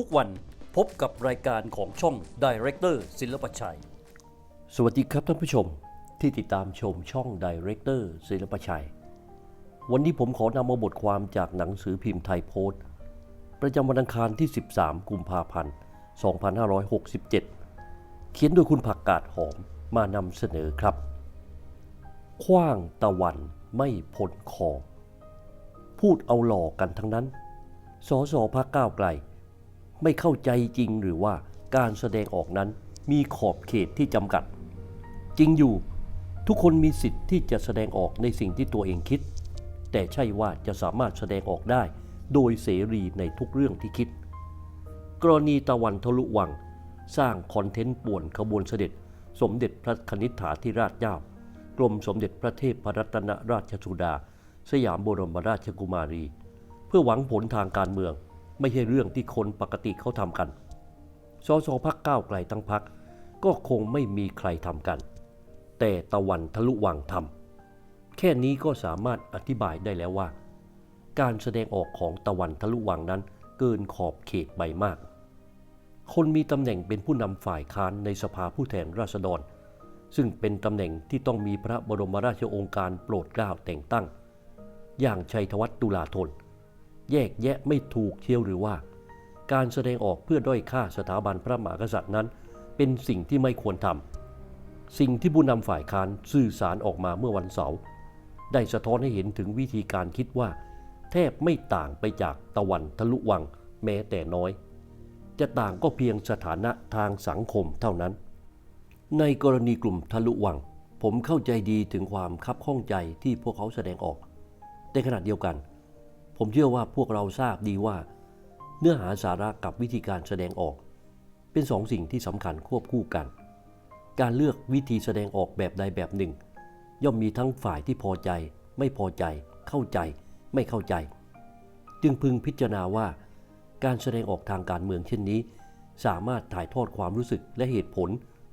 ทุกวันพบกับรายการของช่อง Director ศิลปชัย สวัสดีครับท่านผู้ชมที่ติดตามชมช่อง Director ศิลปชัย วันนี้ผมขอนำมาบทความจากหนังสือพิมพ์ไทยโพสต์ ประจำวันอังคารที่ 13 กุมภาพันธ์ 2567 เขียนโดยคุณผักกาดหอมมานำเสนอครับคว้างตะวันไม่พ้นคอ พูดเอาหลอกกันทั้งนั้นสอสอพักก้าวไกล ไม่เข้าใจจริงหรือว่าการแสดงออกนั้นมีขอบเขตที่จำกัด จริงอยู่ทุกคนมีสิทธิ์ที่จะแสดงออกในสิ่งที่ตัวเองคิด แต่ใช่ว่าจะสามารถแสดงออกได้ โดยเสรีในทุกเรื่องที่คิด กรณีตะวันทะลุวัง สร้างคอนเทนต์ป่วนขบวนเสด็จ สมเด็จพระคณิษฐาธิราชเจ้ากรมสมเด็จพระเทพรัตนราชสุดา สยามบรมราชกุมารี เพื่อหวังผลทางการเมือง ไม่ใช่เรื่องที่คนปกติเขาทำกัน สสพักก้าวไกลทั้งพักก็คงไม่มีใครทำกัน แต่ตะวันทะลุวังทำแค่นี้ก็สามารถอธิบายได้แล้วว่า การแสดงออกของตะวันทะลุวังนั้นเกินขอบเขตไปมาก คนมีตำแหน่งเป็นผู้นำฝ่ายค้านในสภาผู้แทนราษฎร ซึ่งเป็นตำแหน่งที่ต้องมีพระบรมราชโองการโปรดเกล้าแต่งตั้ง อย่างชัยธวัฒน์ตุลาธน แยกแยะไม่ถูกเที่ยวหรือว่า การแสดงออกเพื่อด้อยค่าสถาบันพระมหากษัตริย์นั้น เป็นสิ่งที่ไม่ควรทำสิ่งที่ผู้นำฝ่ายค้านสื่อสารออกมาเมื่อวันเสาร์ได้สะท้อนให้เห็นถึงวิธีการคิดว่า แทบไม่ต่างไปจากตะวันทะลุวังแม้แต่น้อย จะต่างก็เพียงสถานะทางสังคมเท่านั้น ในกรณีกลุ่มทะลุวัง ผมเข้าใจดีถึงความคับข้องใจที่พวกเขาแสดงออกในขณะเดียวกัน ผมเชื่อว่าพวกเราทราบดีว่า เนื้อหาสาระกับวิธีการแสดงออก เป็นสองสิ่งที่สำคัญควบคู่กัน การเลือกวิธีแสดงออกแบบใดแบบหนึ่ง ย่อมมีทั้งฝ่ายที่พอใจ ไม่พอใจ เข้าใจ ไม่เข้าใจ จึงพึงพิจารณาว่า การแสดงออกทางการเมืองเช่นนี้ สามารถถ่ายทอดความรู้สึกและเหตุผล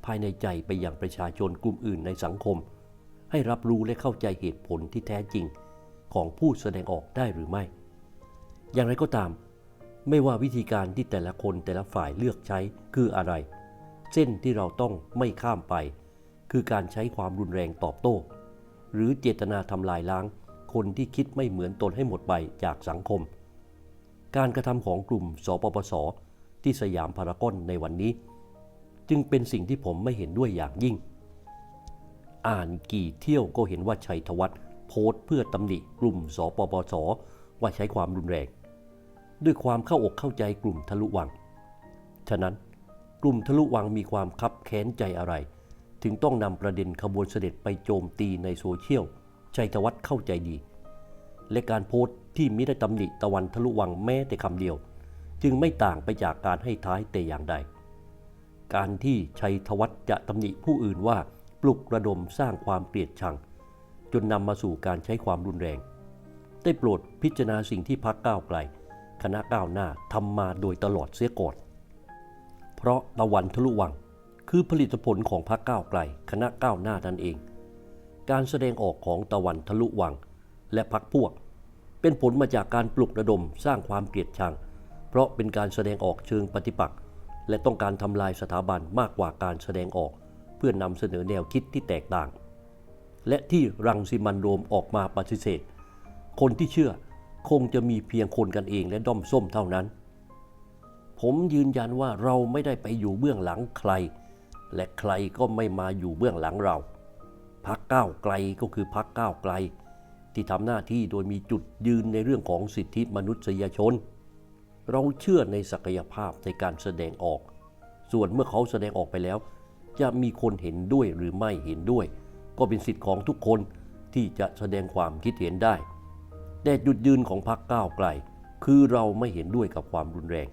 ภายในใจไปยังประชาชนกลุ่มอื่นในสังคม ให้รับรู้และเข้าใจเหตุผลที่แท้จริง ของผู้แสดงออกได้หรือไม่ อย่างไรก็ตาม ไม่ว่าวิธีการที่แต่ละคนแต่ละฝ่ายเลือกใช้คืออะไร เส้นที่เราต้องไม่ข้ามไป คือการใช้ความรุนแรงตอบโต้ หรือเจตนาทำลายล้าง คนที่คิดไม่เหมือนตนให้หมดไปจากสังคม การกระทำของกลุ่มสปปส ที่สยามพารากอนในวันนี้ จึงเป็นสิ่งที่ผมไม่เห็นด้วยอย่างยิ่ง อ่านกี่เที่ยวก็เห็นว่าชัยธวัฒน์ พสต์เพื่อตำหนิกลุ่มสปปส ว่าใช้ความรุนแรง ด้วยความเข้าอกเข้าใจกลุ่มทะลุวัง ฉะนั้นกลุ่มทะลุวังมีความคับแค้นใจอะไร ถึงต้องนำประเด็นขบวนเสด็จไปโจมตีในโซเชียลชัยธวัฒน์เข้าใจดี และการโพสต์ที่มิได้ตำหนิตะวันทะลุวังแม้แต่คำเดียว จึงไม่ต่างไปจากการให้ท้ายแต่อย่างใด การที่ชัยธวัฒน์จะตำหนิผู้อื่นว่าปลุกระดมสร้างความเกลียดชัง จนนำมาสู่การใช้ความรุนแรง ได้โปรดพิจารณาสิ่งที่พักก้าวไกล คณะก้าวหน้าทำมาโดยตลอดเสียก่อน เพราะตะวันทะลุวัง คือผลิตผลของพักก้าวไกล คณะก้าวหน้านั่นเอง การแสดงออกของตะวันทะลุวัง และพักพวก เป็นผลมาจากการปลุกระดมสร้างความเกลียดชัง เพราะเป็นการแสดงออกเชิงปฏิปักษ์และต้องการทำลายสถาบันมากกว่าการแสดงออก เพื่อนนำเสนอแนวคิดที่แตกต่าง และที่รังสิมันโรมออกมาปฏิเสธ คนที่เชื่อคงจะมีเพียงคนกันเองและด้อมส้มเท่านั้น ผมยืนยันว่าเราไม่ได้ไปอยู่เบื้องหลังใคร และใครก็ไม่มาอยู่เบื้องหลังเราพักก้าวไกลก็คือพักก้าวไกล ที่ทำหน้าที่โดยมีจุดยืนในเรื่องของสิทธิมนุษยชน เราเชื่อในศักยภาพในการแสดงออก ส่วนเมื่อเขาแสดงออกไปแล้ว จะมีคนเห็นด้วยหรือไม่เห็นด้วย ก็เป็นสิทธิ์ของทุกคนที่จะแสดงความคิดเห็นได้ แต่จุดยืนของพรรคก้าวไกล คือเราไม่เห็นด้วยกับความรุนแรง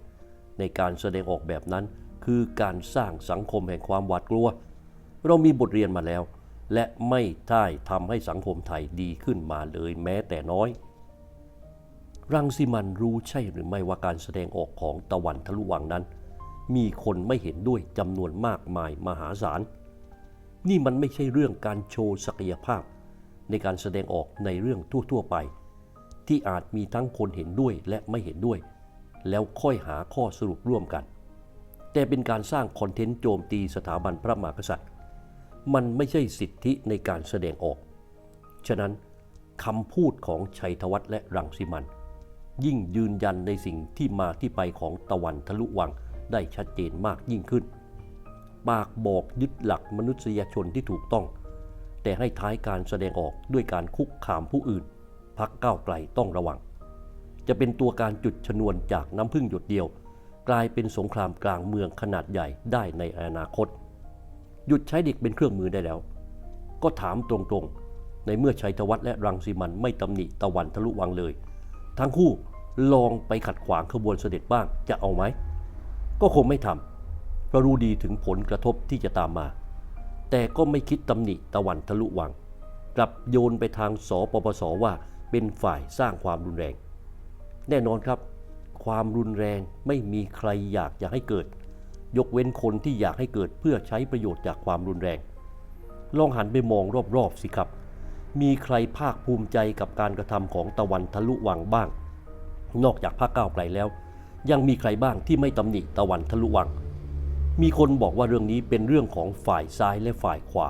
ในการแสดงออกแบบนั้น คือการสร้างสังคมแห่งความหวาดกลัว เรามีบทเรียนมาแล้ว และไม่ได้ทำให้สังคมไทยดีขึ้นมาเลยแม้แต่น้อย รังสิมันรู้ใช่หรือไม่ว่าการแสดงออกของตะวันทะลุวังนั้น มีคนไม่เห็นด้วยจำนวนมากมายมหาศาล นี่มันไม่ใช่เรื่องการโชว์ศักยภาพ ในการแสดงออกในเรื่องทั่ว ๆ ไป ที่อาจมีทั้งคนเห็นด้วยและไม่เห็นด้วย แล้วค่อยหาข้อสรุปร่วมกัน แต่เป็นการสร้างคอนเทนต์โจมตีสถาบันพระมหากษัตริย์ มันไม่ใช่สิทธิในการแสดงออก ฉะนั้นคำพูดของชัยธวัฒน์และรังสิมัน ยิ่งยืนยันในสิ่งที่มาที่ไปของตะวันทะลุวังได้ชัดเจนมากยิ่งขึ้น ปากบอกยึดหลักมนุษยชนที่ถูกต้อง แต่ให้ท้ายการแสดงออกด้วยการคุกคามผู้อื่น พักก้าวไกลต้องระวัง จะเป็นตัวการจุดชนวนจากน้ำพึ่งหยดเดียว กลายเป็นสงครามกลางเมืองขนาดใหญ่ได้ในอนาคต หยุดใช้เด็กเป็นเครื่องมือได้แล้ว ก็ถามตรงๆ ในเมื่อชัยธวัฒน์และรังสีมันไม่ตำหนิตะวันทะลุวังเลย ทั้งคู่ลองไปขัดขวางขบวนเสด็จบ้างจะเอาไหมก็คงไม่ทำ เพราะรู้ดีถึงผลกระทบที่จะตามมา แต่ก็ไม่คิดตำหนิตะวันทะลุวัง กลับโยนไปทางสปปสว่าเป็นฝ่ายสร้างความรุนแรง แน่นอนครับ ความรุนแรงไม่มีใครอยากจะให้เกิด ยกเว้นคนที่อยากให้เกิดเพื่อใช้ประโยชน์จากความรุนแรง ลองหันไปมองรอบๆสิครับ มีใครภาคภูมิใจกับการกระทำของตะวันทะลุวังบ้าง นอกจากพรรคก้าไกลแล้ว ยังมีใครบ้างที่ไม่ตำหนิตะวันทะลุวัง มีคนบอกว่าเรื่องนี้เป็นเรื่องของฝ่ายซ้ายและฝ่ายขวา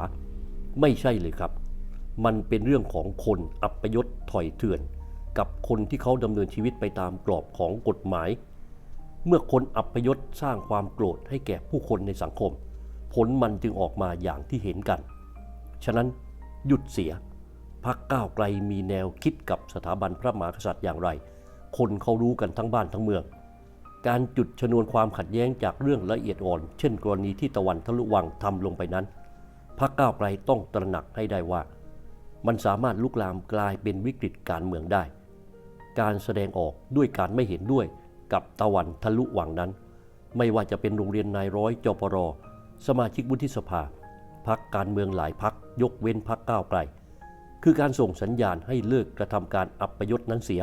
ไม่ใช่เลยครับ มันเป็นเรื่องของคนอัปยศถอยเถื่อน กับคนที่เขาดำเนินชีวิตไปตามกรอบของกฎหมาย เมื่อคนอัปยศสร้างความโกรธให้แก่ผู้คนในสังคม ผลมันจึงออกมาอย่างที่เห็นกัน ฉะนั้นหยุดเสียพักก้าวไกลมีแนวคิดกับสถาบันพระมหากษัตริย์อย่างไร คนเขารู้กันทั้งบ้านทั้งเมือง การจุดชนวนความขัดแย้งจากเรื่องละเอียดอ่อน เช่นกรณีที่ตะวันทะลุวังทำลงไปนั้นพักก้าวไกลต้องตระหนักให้ได้ว่า มันสามารถลุกลามกลายเป็นวิกฤตการเมืองได้ การแสดงออกด้วยการไม่เห็นด้วยกับตะวันทะลุวังนั้น ไม่ว่าจะเป็นโรงเรียนนายร้อยจปรสมาชิกวุฒิสภาพักการเมืองหลายพักยกเว้นพักก้าวไกล คือการส่งสัญญาณให้เลิกกระทำการอัปยศนั้นเสีย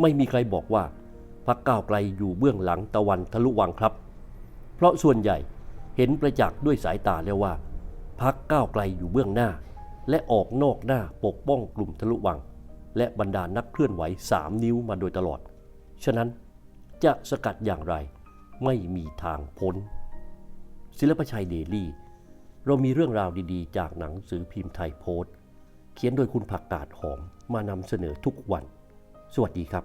ไม่มีใครบอกว่า พักก้าวไกลอยู่เบื้องหลังตะวันทะลุวังครับ เพราะส่วนใหญ่เห็นประจักษ์ด้วยสายตาแล้วว่า พักก้าวไกลอยู่เบื้องหน้า และออกนอกหน้าปกป้องกลุ่มทะลุวัง และบรรดานักเคลื่อนไหว3นิ้วมาโดยตลอด ฉะนั้นจะสกัดอย่างไรไม่มีทางพ้น ศิลปชัยเดลี่ เรามีเรื่องราวดีๆ จากหนังสือพิมพ์ไทยโพสต์ เขียนโดยคุณผักกาดหอมมานำเสนอทุกวัน สวัสดีครับ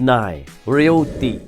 9. Realty